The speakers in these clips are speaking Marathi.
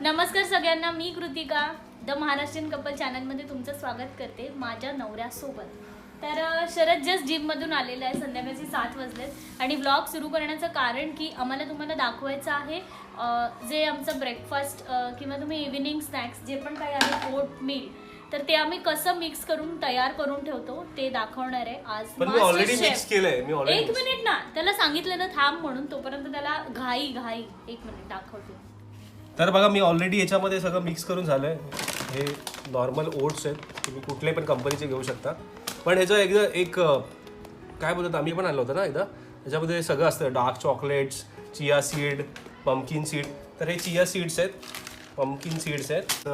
नमस्कार सगळ्यांना मी कृतिका. द महाराष्ट्रीयन कपल चॅनलमध्ये तुमचं स्वागत करते माझ्या नवऱ्यासोबत. तर शरद जस्ट जिममधून आलेला आहे संध्याकाळचे सात वाजलेत. आणि ब्लॉग सुरू करण्याचं कारण की आम्हाला तुम्हाला दाखवायचं आहे जे आमचं ब्रेकफास्ट किंवा तुम्ही इव्हिनिंग स्नॅक्स जे पण काही आहे ओट मील तर ते आम्ही कसं मिक्स करून तयार करून ठेवतो ते दाखवणार आहे आज पण मी Master ऑलरेडी Chef. मिक्स केलंय मी एक मिनिट ना त्याला सांगितलं ना थांब म्हणून तोपर्यंत त्याला घाई घाई. एक मिनिट दाखवते. तर बघा मी ऑलरेडी याच्यामध्ये सगळं मिक्स करून झालंय. हे नॉर्मल ओट्स आहेत. तुम्ही कुठल्याही पण कंपनीचे घेऊ शकता. पण ह्याचं एकदा एक काय बोलतात आम्ही पण आलो होतं ना एकदा. ह्याच्यामध्ये सगळं असतं. Dark chocolates chia seed pumpkin seed तर हे चिया सीड्स आहेत. पम्पकिन सीड्स आहेत.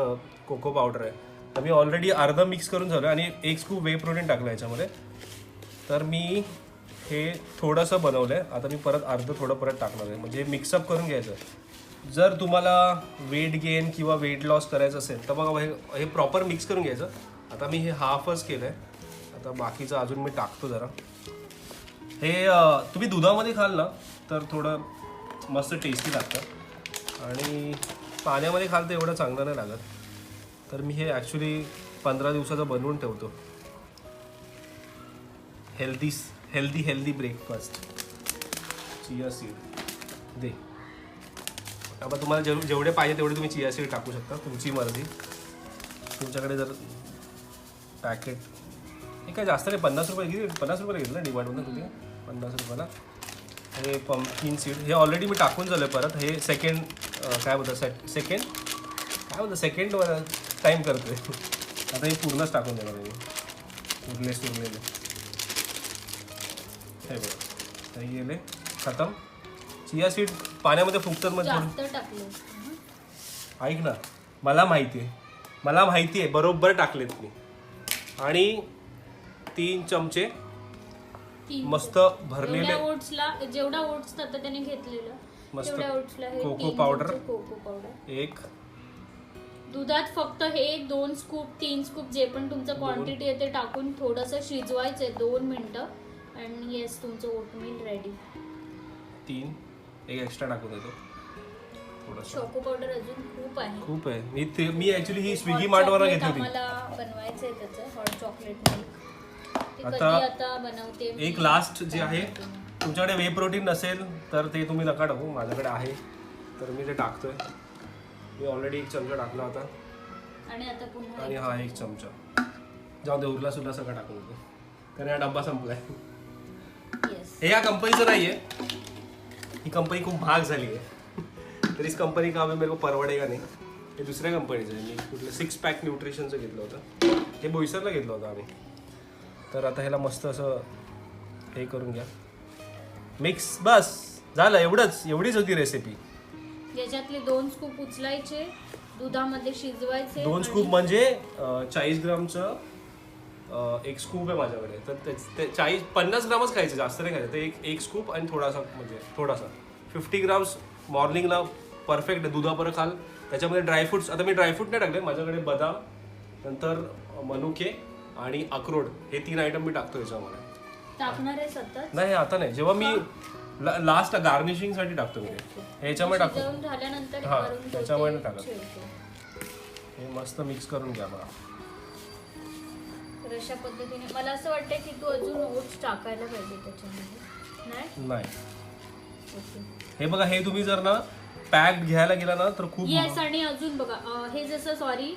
कोको पावडर आहे. तर मी ऑलरेडी अर्धा मिक्स करून झालं आणि एक स्कूप वे प्रोटीन टाकलं याच्यामध्ये. तर मी हे थोडंसं बनवलं आहे आता मी परत अर्धं थोडं परत टाकणार आहे. म्हणजे मिक्सअप करून घ्यायचं. जर तुम्हाला वेट गेन किंवा वेट लॉस करायचं असेल तर बघा हे हे प्रॉपर मिक्स करून घ्यायचं. आता मी हे हाफच केलं आहे आता बाकीचं अजून मी टाकतो जरा. हे तुम्ही दुधामध्ये खाल ना तर थोडं मस्त टेस्टी लागतं. आणि पाण्यामध्ये खाल तर एवढं चांगलं नाही लागत. तर मी हे ॲक्च्युली पंधरा दिवसाचं बनवून ठेवतो. Healthy healthy healthy breakfast chia seed दे. आता तुम्हाला जेव जेवढे पाहिजे तेवढे तुम्ही चिया सीड टाकू शकता तुमची मर्जी. तुमच्याकडे जर पॅकेट हे काय जास्त नाही पन्नास रुपये किती? पन्नास रुपये घेतलं ना डिमांडमधून तुम्ही? पन्नास रुपयाला. हे पंपकिन सीड हे ऑलरेडी मी टाकून झालं परत. हे सेकंड काय बोलतात से सेकंड काय बोलतं सेकंड टाईम करतोय. आता हे पूर्णच टाकून देणार मी. उरले सुरलेले हे बघा. गेले. खतम. चिया सीड पाण्यामध्ये फुगतात जास्त टाकलं. ऐक ना मला माहिती आहे. मला माहिती आहे बरोबर टाकलेत मी. आणि तीन चमचे तीन. मस्त भरलेले एवढ्या ओट्सला जेवढा ओट्स आता त्याने घेतलेलं मस्त तेवढ्या ओट्सला हे कोको तीन पावडर. चमचे कोको पावडर. एक. दुधात फक्त हे दोन स्कूप तीन स्कूप जे पण तुमचं क्वांटिटी आहे ते टाकून थोडंसं शिजवायचंय दोन मिनिटं. आणि येस तुमचं ओटमील रेडी तीन. एक एक्स्ट्रा टाकून देतो. थोडंसं. चोको पावडर अजून खूप आहे. खूप आहे. मी ते मी ॲक्च्युली ही स्विगी मार्टवर घेतली होती. आम्हाला बनवायचंय त्याचं हॉट चॉकलेट मिल्क आता आता बनवते मी. एक लास्ट जे आहे तुमच्याकडे वे प्रोटीन नसेल तर ते तुम्ही नका टाकू. माझ्याकडे आहे. तर मी ते टाकतोय. मी ऑलरेडी एक चमचा टाकला होता. आणि आता पुन्हा आणि हा एक चमचा. जाऊ दे उरला सुद्धा सगळं टाकून देतो. कारण हा डब्बा संपलाय. येस हे या कंपनीचं नाहीये. ही कंपनी खूप महाग झाली आहे तर इस कंपनी का हमें मेरे को परवडेगा नाही. हे दुसऱ्या कंपनीचं आहे. मी कुठलं सिक्स पॅक न्यूट्रिशनचं घेतलं होतं. हे बोईसरला घेतलं होतं आम्ही. तर आता ह्याला मस्त असं हे करून घ्या. मिक्स बस. झालं एवढंच. एवढीच होती रेसिपी याच्यातले दोन स्कूप उचलायचे दुधामध्ये शिजवायचे दोन स्कूप म्हणजे चाळीस ग्रामचं एक स्कूप आहे माझ्याकडे. तर ते- ते चाळीस पन्नास ग्रामच खायचं जास्त नाही खायचं. ते एक एक स्कूप आणि थोडासा म्हणजे थोडासा. फिफ्टी ग्राम्स मॉर्निंगला परफेक्ट आहे. दुधाबरोबर खाल. त्याच्यामध्ये ड्रायफ्रुट्स आता मी ड्रायफ्रूट नाही टाकले. माझ्याकडे बदाम नंतर मनुके आणि अक्रोड. हे तीन आयटम मी टाकतो याच्यामध्ये. टाकणार आहे सतत? नाही आता नाही. जेव्हा मी लास्ट गार्निशिंगसाठी टाकतो मी. हे याच्यामध्ये टाकतो. हा, वरून तो त्याच्यामध्ये ते टाका. ठेवतो. हे मस्त मिक्स करून घ्या बघा. तर अशा पद्धतीने. मला असं वाटतं की तू अजून ओट्स टाकायला पाहिजे त्याच्यामध्ये. नाही? नाही. ओके. हे बघा हे तुम्ही जर ना पॅक्ड घ्यायला गेला ना तर खूप येस आणि अजून बघा अं, हे जसं सॉरी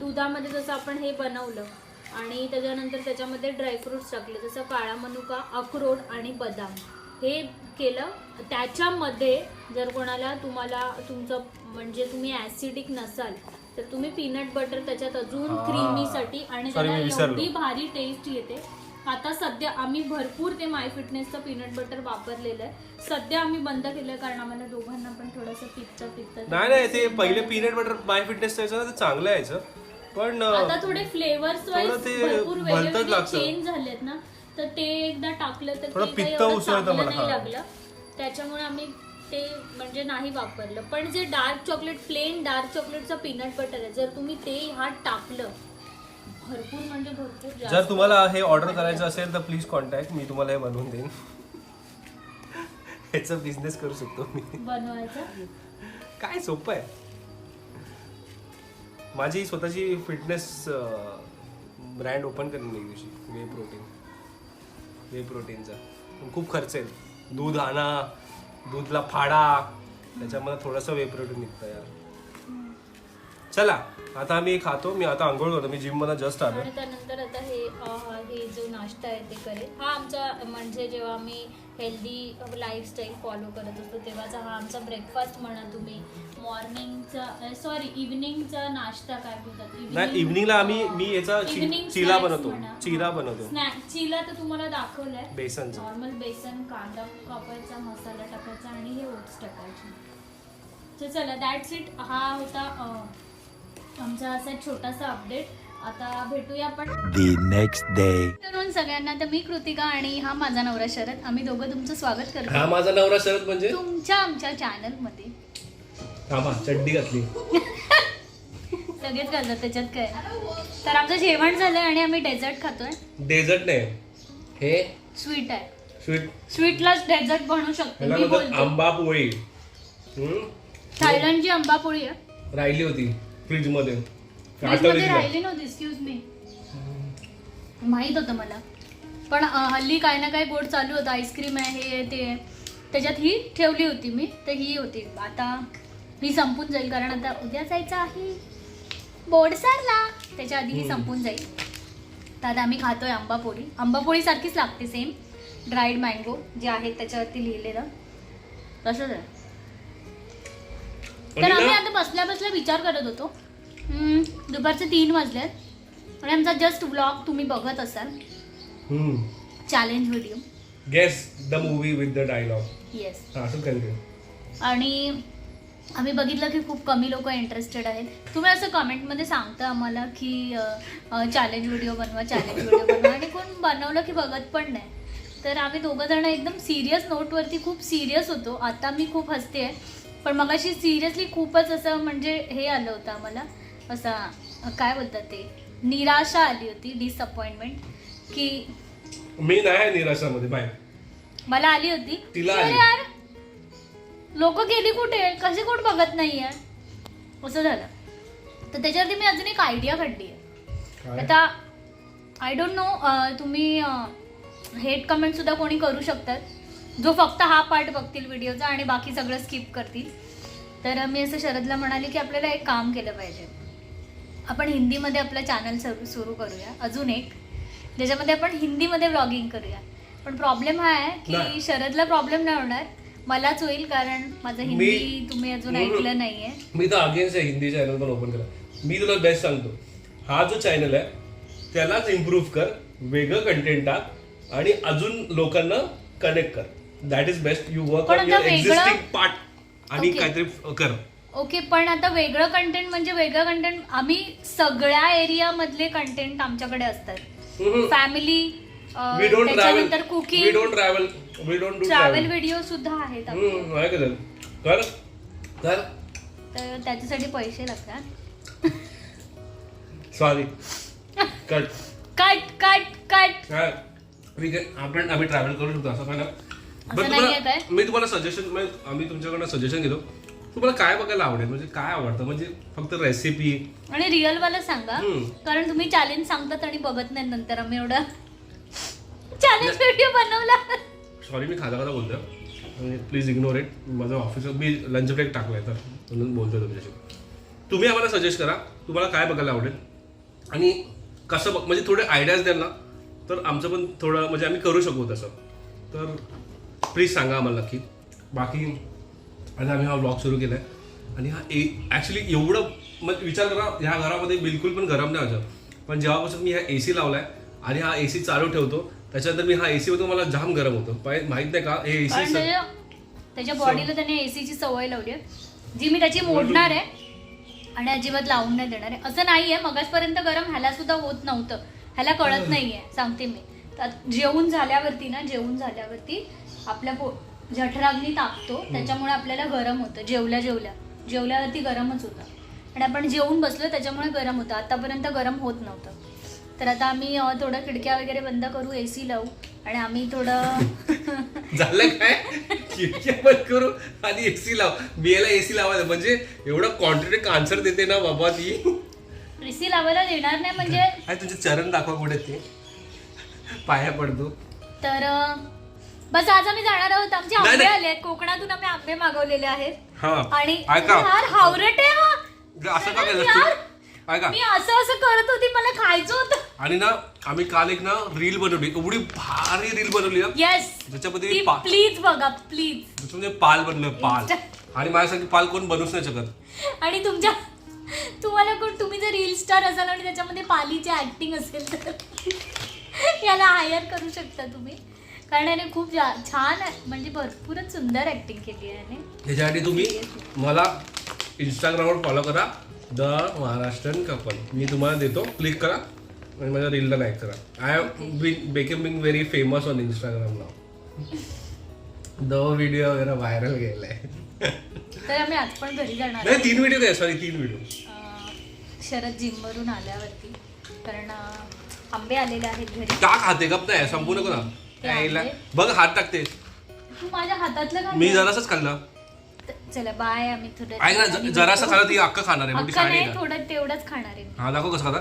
दुधामध्ये जसं आपण हे बनवलं आणि त्याच्यानंतर त्याच्यामध्ये ड्रायफ्रुट्स टाकले जसं काळा मनुका अक्रोड आणि बदाम. हे केलं त्याच्यामध्ये जर कोणाला तुम्हाला तुमचं म्हणजे तुम्ही ॲसिडिक नसाल तर तुम्ही पीनट बटर त्याच्यात अजून हा. क्रीमीसाठी आणि Sorry, त्याला मी विसरलो. एवढी भारी टेस्ट येते आता सध्या आम्ही भरपूर ते माय फिटनेसचं पीनट बटर वापरलेलं आहे सध्या आम्ही बंद केलं कारण आम्हाला दोघांना पण थोडंसं पित्त पित्त नाही नाही ते पहिले पीनट बटर माय फिटनेस ते चांगलं यायचं पण अं, आता थोडे फ्लेवर्स वाईज थोडं ते भरपूर भलतंच वेगवेगळे लागतं. चेंज झालेत ना तर ते एकदा टाकलं तर थोडं ते काही पित्त एवढं उसळतं चांगलं मला, नाही हा. लागलं त्याच्यामुळे आम्ही ते म्हणजे नाही वापरलं. पण जे डार्क चॉकलेट प्लेन डार्क चॉकलेटचं पीनट बटर आहे जर तुम्ही ते ह्यात टाकलं भरपूर म्हणजे भरपूर जर तुम्हाला हे ऑर्डर करायचं असेल तर प्लीज कॉन्टॅक्ट मी तुम्हाला हे बनवून देईन. ह्याचा बिझनेस करू शकतो मी. बनवायचं? काय सोपं आहे? माझी स्वतःची फिटनेस ब्रँड ओपन करेन एक दिवशी वे प्रोटीन वे प्रोटीनचा खूप खर्च आहे दूध आणा दूधला फाडा त्याच्यामध्ये थोडंसं वे निघतं यार. चला आता आम्ही खातो मी आता आंघोळ करतो मी जिममध्ये जस्ट आलो. आणि त्यानंतर आता हे अं, हे जो नाश्ता आहे ते करेल. हा आमचा म्हणजे जेव्हा आम्ही हेल्दी लाईफस्टाईल फॉलो करत असतो तेव्हाचा हा आमचा ब्रेकफास्ट म्हणा तुम्ही मॉर्निंगचा सॉरी इव्हनिंगचा नाश्ता काय बोलतात? नाही इव्हनिंगला आम्ही मी याचा चि- चिला बनवतो. चिरा बनवतो. स्नॅक चिला तर तुम्हाला दाखवलंय. बेसनचा. नॉर्मल बेसन कांदा कापायचा मसाला टाकायचा आणि हे ओट्स टाकायचे. तर चला दॅट्स इट हा होता आमचा असा छोटासा अपडेट आता भेटूया आपण. The next day. आफ्टरनून सगळ्यांना तर मी कृतिका आणि हा माझा नवरा शरद. आम्ही दोघं तुमचं स्वागत हा करतो माझा नवरा शरद म्हणजे? तुमच्या आमच्या चॅनलमध्ये. थांबा चड्डी घातली. सगळेच घालतात त्याच्यात काय? तर आमचं जेवण झालंय आणि आम्ही डेझर्ट खातोय. डेझर्ट नाही. हे स्वीट आहे. स्वीट स्वीटलाच डेझर्ट बनवू शकतो. ह्याला मी म्हणतात बोलतो. आंबा पोळी. हम्म? थायलंडची आंबापोळी आहे. राहिली होती. फ्रीजमध्ये फ्रीजमध्ये आठवली तुला? राहिली नव्हती एक्सक्यूज मी माहीत होतं मला. पण अं, हल्ली काय ना काय गोड चालू होतं. आईस्क्रीम आहे हे आहे, ते. आहे. त्याच्यात ही ठेवली होती मी तर ही होती. आता ही संपून जाईल कारण आता उद्या जायचं आहे. बोर्डसरला त्याच्या आधी ही हम्म. संपून जाईल. तर आता आम्ही खातोय आंबापोळी आंबापोळी सारखीच लागते सेम ड्राईड मँगो जे आहे त्याच्यावरती लिहिलेलं. तसंच आहे. तर आम्ही बसल्या बसल्या विचार करत होतो. दुपारचे तीन वाजलेत. आणि आमचा जस्ट व्लॉग तुम्ही बघत असाल. Challenge video guess the movie with the dialogue yes हा आणि आम्ही बघितलं की खूप कमी लोक इंटरेस्टेड आहेत. तुम्ही असं कमेंटमध्ये सांगता आम्हाला की चॅलेंज व्हिडिओ बनवा चॅलेंज व्हिडिओ बनवा. आणि कोण बनवलं की बघत पण नाही. तर आम्ही दोघं जण एकदम सिरियस नोटवरती खूप सिरियस होतो. आता मी खूप हसते आहे पण मग अशी सिरियसली खूपच असं म्हणजे हे आलं होतं आम्हाला. असा काय बोलतात ते? निराशा आली होती डिसअपॉइंटमेंट की मी नाही निराशामध्ये बाय मला आली होती. तिला आली. यार लोक गेली कुठे? कशी कोण बघत नाहीये असं झालं. तर त्याच्यावरती मी अजून एक आयडिया काढली आहे. काय? आता आय डोंट नो तुम्ही हेट कमेंट सुद्धा कोणी करू शकतात. जो फक्त हा पार्ट बघतील व्हिडिओचा आणि बाकी सगळं स्किप करतील. तर मी असं शरदला म्हणाले की आपल्याला एक काम केलं पाहिजे. आपण हिंदीमध्ये आपलं चॅनल सुरू सुरू करूया. अजून एक. ज्याच्यामध्ये आपण हिंदीमध्ये व्लॉगिंग करूया. पण प्रॉब्लेम हा आहे की. शरदला प्रॉब्लेम नाही होणार. मलाच होईल कारण माझं हिंदी तुम्ही अजून. ऐकलं नाहीये. मी तर अगेन्स्ट आहे हिंदी चॅनल पण ओपन करा मी तुला बेस्ट सांगतो. हा जो चॅनल आहे त्यालाच इम्प्रूव्ह कर वेगळं कंटेंट टाक आणि अजून लोकांना कनेक्ट कर. That is best you work पण आता वेगळं- पार्ट आणि Okay. काहीतरी कर. ओके पण आता वेगळं कंटेंट म्हणजे वेगळं कंटेंट आम्ही सगळ्या एरिया मधले कंटेंट आमच्याकडे असतात. फॅमिली वी डोंट त्याच्यानंतर travel we cooking don't travel we don't do travel travel video सुद्धा आहेत आपले. कर. कर. तर त्याच्यासाठी पैसे लागतात. Sorry cut cut cut cut आपण आम्ही ट्रॅव्हल करू शकतो असं तुम्हाला? मी तुम्हाला सजेशन आम्ही तुमच्याकडनं सजेशन घेतो. तुम्हाला काय बघायला आवडेल? म्हणजे काय आवडतं? म्हणजे फक्त रेसिपी आणि रिअल वाला सांगा. हम्म. कारण तुम्ही चॅलेंज सांगतात आणि बघत नाही नंतर आम्ही एवढा. चॅलेंज व्हिडिओ बनवला. सॉरी मी खाता खाता बोलतो म्हणजे प्लीज इग्नोर इट माझं ऑफिस मी लंच ब्रेक टाकलाय तर. म्हणून बोलतो तुमच्याशी. तुम्ही आम्हाला सजेस्ट करा. तुम्हाला काय बघायला आवडेल? आणि कसं बघ म्हणजे थोडे आयडियाज द्याल ना तर आमचं पण थोडं म्हणजे आम्ही करू शकू तसं. तर प्लीज सांगा आम्हाला नक्की बाकी आता आम्ही हा ब्लॉग सुरू केला आहे आणि हा ए ॲक्च्युली एवढं मग विचार करा ह्या घरामध्ये बिलकुल पण गरम नाही व्हायचं पण जेव्हापासून मी हा ए सी लावलाय आणि हा ए सी चालू ठेवतो त्याच्यानंतर मी हा ए सी होतो मला जाम गरम होतं. पाय- माहीत नाही का? हे ए कारण सी त्याच्या त्याच्या बॉडीला त्याने एसीची सवय लावली आहे. जी मी त्याची मोडणार आहे आणि अजिबात लावून नाही देणार आहे. असं नाहीये मगाचपर्यंत गरम ह्याला सुद्धा होत नव्हतं. ह्याला कळत नाहीये सांगते मी. तर जेवून झाल्यावरती ना जेवून झाल्यावरती आपल्या पो जठराग्नी तापतो त्याच्यामुळे आपल्याला गरम होतं जेवल्या जेवल्या. जेवल्यावरती गरमच होतं. आणि आपण जेवून बसलो त्याच्यामुळे गरम होतं. आतापर्यंत गरम होत नव्हतं. तर आता आम्ही थोडं खिडक्या वगैरे बंद करू एसी लावू. आणि आम्ही थोडं झालं काय? खिडक्या बंद करू आणि एसी लाव. मी याला एसी लावायचं. म्हणजे एवढं कॉन्ट्रॅक्ट आन्सर देते ना बाबा ती. रिसी लावायला देणार नाही म्हणजे तुझे चरण दाखवा कुठे ते. पाया पडतो. तर बस आज आम्ही जाणार आहोत. आमचे नाही, आंबे नाही. आले आहेत कोकणातून आम्ही आंबे मागवलेले आहेत. हा. आणि ऐका. यार हावरट आहे हा. असं का केलं? यार, तू ऐका. मी असं असं करत होती मला खायचं होतं. आणि ना आम्ही काल एक ना रील बनवली. एवढी भारी रील बनवली ना. येस ज्याच्यामध्ये ती पा- प्लीज बघा प्लीज त्याच्यामध्ये पाल बनलं पाल. आणि माझ्यासाठी पाल कोण बनवूच नाही शकत. आणि तुमच्या तुम्हाला कोण तुम्ही जर रील स्टार असाल आणि त्याच्यामध्ये पालीची ऍक्टिंग असेल तर याला हायर करू शकता तुम्ही. कारण याने खूप जा- छान म्हणजे भरपूरच सुंदर ऍक्टिंग केली आहे याने. ह्याच्यासाठी तुम्ही मला इंस्टाग्रामवर फॉलो करा. द महाराष्ट्रन कपल मी तुम्हाला देतो. क्लिक करा. आणि माझ्या रीलला लाईक करा. I been becoming very famous on Instagram now the video वगैरे व्हायरल गेलाय. तर आम्ही आज पण घरी जाणार नाही तीन व्हिडिओ काय सॉरी तीन व्हिडिओ अं, शरद जिमवरून आल्यावरती. कारण अं, आंबे आलेले आहेत घरी. का खाते गप नाही? संपूर्ण करा ते यायला. बघ हात टाकते तू माझ्या हातातलं खा मी. जरासच खाल्लं. चला बाय आम्ही थोडं ऐक ना जरासं खाल्लं ती अक्का खाणार आहे मोठी अक्का खाणी नाही का थोडं तेवढंच खाणार आहे. हा दाखव कसं खाता?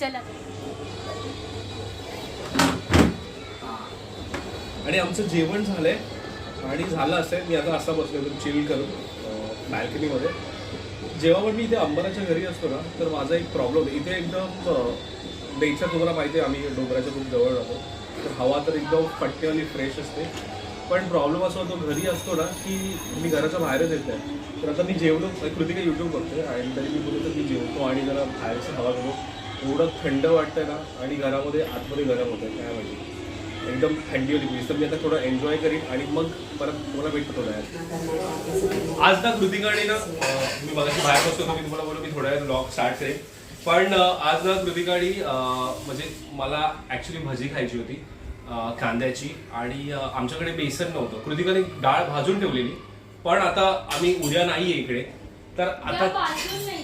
चला. आणि आमचं जेवण झालंय. आणि झालं असेल मी आता असा बसलो एकदम चिल करून बॅल्कनीमध्ये जेव्हा पण मी इथे अंबराच्या घरी असतो ना तर माझा एक प्रॉब्लेम इथे एकदम म्हणजे नेचर तुम्हाला माहिती आहे आम्ही डोंगराच्या खूप जवळ राहतो. तर हवा तर एकदम फटकेवाली फ्रेश असते. पण प्रॉब्लेम असा होतो घरी असतो ना की मी घराच्या बाहेरच येत नाही. तर आता मी जेवलो कृतिका यूट्यूब बघते आणि तरी मी बोलतो की जेवतो आणि जरा बाहेरची हवा घेतो. एवढं थंड वाटतंय ना आणि घरामध्ये आतमध्ये गरम होतं काय माहिती. एकदम थंडी होती तर मी आता थोडं एन्जॉय करीन आणि मग परत तुम्हाला भेटतो थोड्या वेळात. आज ना कृतिकाने ना मी मगाशी बाहेर बसतो मी तुम्हाला बोललो मी थोड्या वेळ ब्लॉग स्टार्ट करेन. पण आज ना कृतिकाने अं, म्हणजे मला ऍक्च्युली भजी खायची होती अं, कांद्याची आणि अं, आमच्याकडे बेसन नव्हतं. कृतिकाने डाळ भाजून ठेवलेली पण आता आम्ही उद्या नाहीये इकडे. तर आता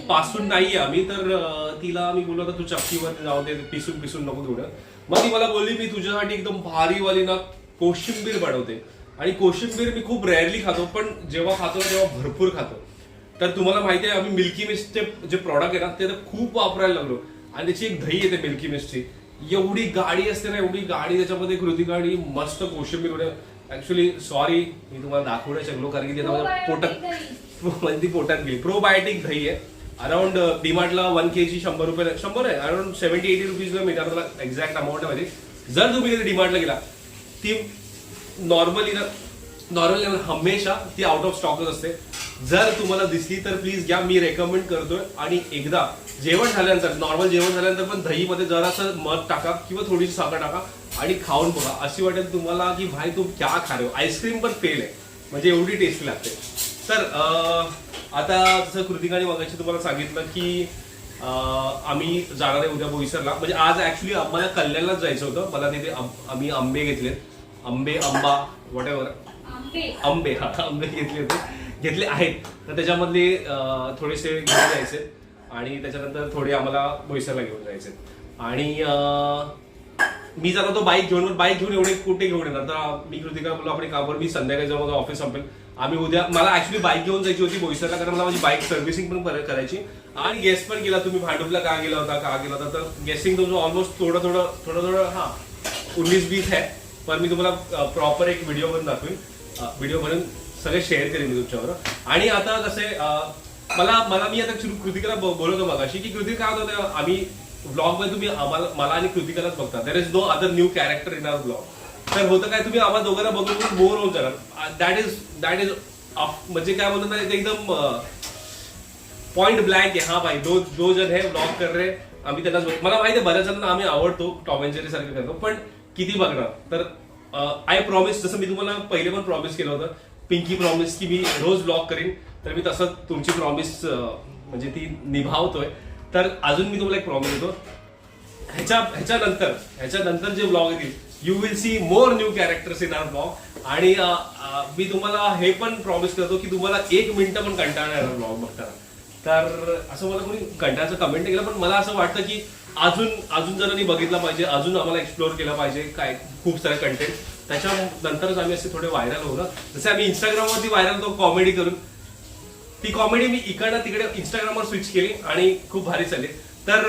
पासून नाहीये आम्ही तर अं, तिला मी बोललो होतो तू चक्कीवर जाऊ दे पिसून पिसून नको थोडं मग ती मला बोलली मी तुझ्यासाठी एकदम भारीवाली ना कोशिंबीर बनवते. आणि कोशिंबीर मी खूप रेअरली खातो पण जेव्हा खातो ना तेव्हा भरपूर खातो. तर तुम्हाला माहिती आहे आम्ही मिल्की मिस्टचे जे प्रॉडक्ट आहे ना ते तर खूप वापरायला लागलो. आणि त्याची एक दही येते मिल्की मिस्टची. एवढी गाडी असते ना एवढी गाडी त्याच्यामध्ये कृती गाडी मस्त कोशिंबीर ऍक्च्युली सॉरी मी तुम्हाला दाखवू नाही शकलो कारण की पोटात म्हणजे ती पोटात गेली. प्रोबायोटिक दही आहे. अराउंड डीमार्टला वन के जी शंभर रुपये शंभर आहे अराउंड सेव्हन्टी एटी रुपीजला मिळतात मला एक्झॅक्ट अमाऊंट आहे माझी जर तुम्ही कधी डीमार्टला गेला ती नॉर्मली ना नॉर्मली हमेशा ती आउट ऑफ स्टॉकच असते. जर तुम्हाला दिसली तर प्लीज घ्या मी रेकमेंड करतोय. आणि एकदा जेवण झाल्यानंतर नॉर्मल जेवण झाल्यानंतर पण दहीमध्ये जरासं मध टाका किंवा थोडीशी साखर टाका आणि खाऊन बघा. अशी वाटेल तुम्हाला की भाई तू क्या खा रहे हो? आईस्क्रीम पण फेल आहे. म्हणजे एवढी टेस्टी लागते. तर आता जसं कृतिकाने मगाशी तुम्हाला सांगितलं की आम्ही जाणार आहे उद्या बोईसरला. म्हणजे आज ऍक्च्युली आम्हाला कल्याणलाच जायचं होतं. मला तिथे आम- आम्ही आंबे घेतलेत. आंबे आंबा वॉट आंबे. आंबे हा आंबे घेतले होते घेतले आहेत. तर त्याच्यामधले थोडेसे घेऊन जायचे. आणि त्याच्यानंतर थोडे आम्हाला भोईसरला घेऊन जायचे. आणि मी जाणार तो बाईक घेऊन बाईक घेऊन एवढे कुठे घेऊन येणार? तर मी कृतिका बोललो आपण काबर मी संध्याकाळी जेव्हा माझं ऑफिस संपेल. आम्ही उद्या मला ऍक्च्युली बाईक घेऊन जायची होती बोईसरला कारण मला माझी बाईक सर्व्हिसिंग पण करायची. आणि गेस पण गेला तुम्ही भांडुपला का गेला होता का गेला होता? तर गेसिंग तुमचं ऑलमोस्ट थोडं थोडं थोडं थोडं हा उन्नीस बीस आहे. पण मी तुम्हाला प्रॉपर एक व्हिडिओ बनवून दाखवेन. व्हिडिओ बनवून सगळे शेअर करेन मी तुमच्यावर आणि आता कसे मला मला मी आता कृतिकाला बोलवतो बोलत मगाशी की कृतिका काय होतं आम्ही ब्लॉगमध्ये तुम्ही आम्हाला मला आणि कृतिकालाच बघता. There is no other new character in our blog तर होतं काय तुम्ही आम्हाला दोघांना बघून बोर होऊन जाणार. दॅट इज दॅट इज म्हणजे काय बोलतो ना एकदम पॉइंट ब्लँक आहे. हा भाई दो दो जण हे ब्लॉग कर रहे आम्ही त्यांना बघतो मला माहिती आहे बऱ्याच जणांना आम्ही आवडतो टॉम अँड जेरी सारखं करतो पण किती बघणार? तर आय प्रॉमिस जसं मी तुम्हाला पहिले पण प्रॉमिस केलं होतं पिंकी प्रॉमिस की मी रोज ब्लॉग करीन. तर मी तसं तुमची प्रॉमिस म्हणजे ती निभावतोय. तर अजून मी तुम्हाला एक प्रॉमिस देतो. ह्याच्या ह्याच्यानंतर ह्याच्यानंतर जे ब्लॉग येतील you will see more new characters in our blog आणि मी तुम्हाला हे पण प्रॉमिस करतो की तुम्हाला एक मिनटं पण कंटाळा येणार ब्लॉग बघताना. तर असं मला कोणी कंटाळाचं कमेंट केलं पण मला असं वाटतं की अजून अजून जणांनी बघितलं पाहिजे अजून आम्हाला एक्सप्लोर केलं पाहिजे काय खूप सारे कंटेंट त्याच्यानंतरच आम्ही असे थोडे व्हायरल होऊ ना जसे आम्ही इंस्टाग्रामवरती व्हायरल होतो कॉमेडी करून ती कॉमेडी मी इकडनं तिकडे इंस्टाग्रामवर स्विच केली आणि खूप भारी चालली. तर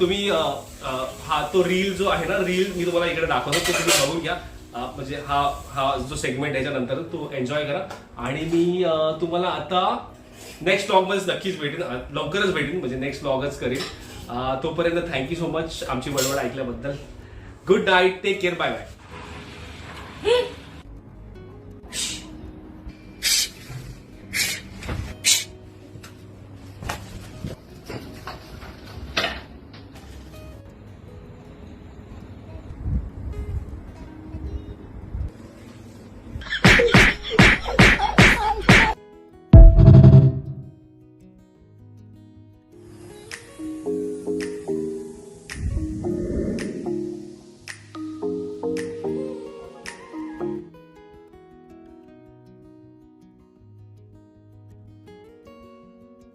तुम्ही हा तो रील जो आहे ना रील मी तुम्हाला इकडे दाखवतो तो तुम्ही बघून घ्या. म्हणजे हा हा जो सेगमेंट याच्यानंतर तो एन्जॉय करा. आणि मी तुम्हाला आता नेक्स्टमध्ये नक्कीच भेटेन लवकरच भेटेन म्हणजे नेक्स्ट ब्लॉगच करेन. तोपर्यंत थँक्यू सो मच आमची बडबड ऐकल्याबद्दल. Good night take care bye bye Hey!